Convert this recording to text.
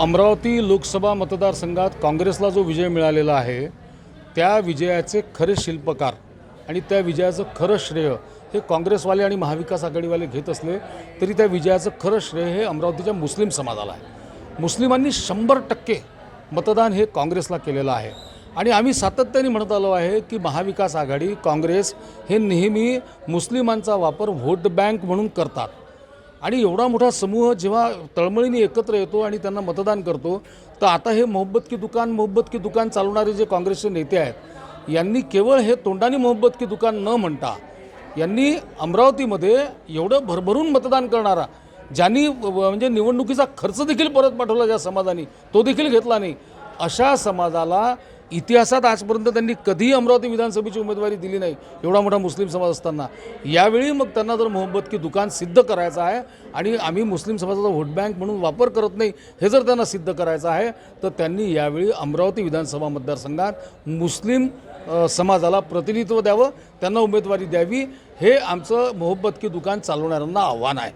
अमरावती लोकसभा मतदारसंघात काँग्रेसला जो विजय मिळालेला आहे त्या विजयाचे खरे शिल्पकार आणि त्या विजयाचं खरं श्रेय हे काँग्रेसवाले आणि महाविकास आघाडीवाले घेत असले तरी त्या विजयाचं खरं श्रेय हे अमरावतीच्या मुस्लिम समाजाला आहे. मुस्लिमांनी शंभर टक्के मतदान हे काँग्रेसला केलेलं आहे. आणि आम्ही सातत्याने म्हणत आलो आहे की महाविकास आघाडी काँग्रेस हे नेहमी मुस्लिमांचा वापर व्होट बँक म्हणून करतात. आणि एवढा मोठा समूह जेव्हा तळमळीने एकत्र येतो आणि त्यांना मतदान करतो तर आता हे मोहब्बत की दुकान मोहब्बत की दुकान चालवणारे जे काँग्रेसचे नेते आहेत यांनी केवळ हे तोंडाने मोहब्बत की दुकान न म्हणता यांनी अमरावतीमध्ये एवढं भरभरून मतदान करणारा ज्यांनी म्हणजे निवडणुकीचा खर्च देखील परत पाठवला ज्या समाजाने तो देखील घेतला नाही अशा समाजाला इतिहासात आजपर्यंत त्यांनी कधीही अमरावती विधानसभेची उमेदवारी दिली नाही एवढा मोठा मुस्लिम समाज असताना. यावेळी मग त्यांना जर मोहब्बत की दुकान सिद्ध करायचं आहे आणि आम्ही मुस्लिम समाजाचा व्होट बँक म्हणून वापर करत नाही हे जर त्यांना सिद्ध करायचं आहे तर त्यांनी यावेळी अमरावती विधानसभा मतदारसंघात मुस्लिम समाजाला प्रतिनिधित्व द्यावं त्यांना उमेदवारी द्यावी हे आमचं मोहब्बत की दुकान चालवणाऱ्यांना आव्हान आहे.